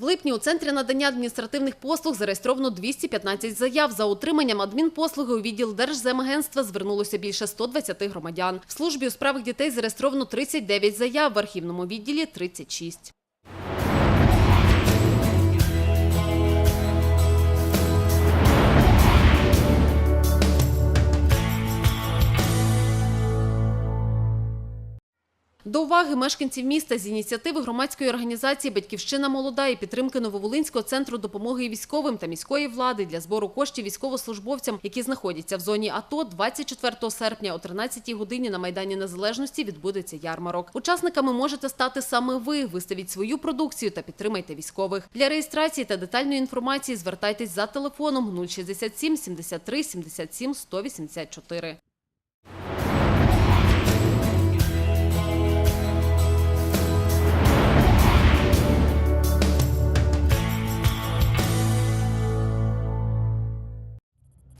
липні у центрі надання адміністративних послуг зареєстровано 215 заяв. За отриманням адмінпослуги у відділ Держземагентства звернулося більше 120 громадян. В службі у справах дітей зареєстровано 39 заяв, в архівному відділі 36. До уваги мешканців міста з ініціативи громадської організації Батьківщина молода і підтримки Нововолинського центру допомоги військовим та міської влади для збору коштів військовослужбовцям, які знаходяться в зоні АТО, 24 серпня о 13 годині на майдані Незалежності відбудеться ярмарок. Учасниками можете стати саме ви. Виставіть свою продукцію та підтримайте військових. Для реєстрації та детальної інформації звертайтесь за телефоном 067 73 77 184.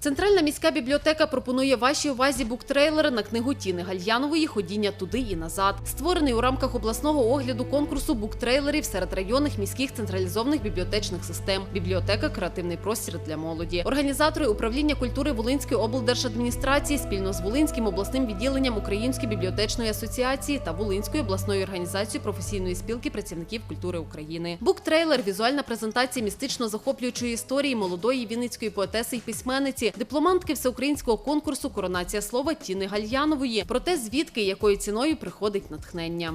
Центральна міська бібліотека пропонує вашій увазі буктрейлер на книгу Тіни Гальянової Ходіння туди і назад. Створений у рамках обласного огляду конкурсу буктрейлерів серед районних міських централізованих бібліотечних систем. Бібліотека креативний простір для молоді. Організатори управління культури Волинської облдержадміністрації спільно з Волинським обласним відділенням Української бібліотечної асоціації та Волинською обласною організацією професійної спілки працівників культури України. Буктрейлер візуальна презентація містично захоплюючої історії молодої вінницької поетеси й письменниці, дипломантки всеукраїнського конкурсу Коронація слова Тіни Гальянової. Про те, звідки якою ціною приходить натхнення.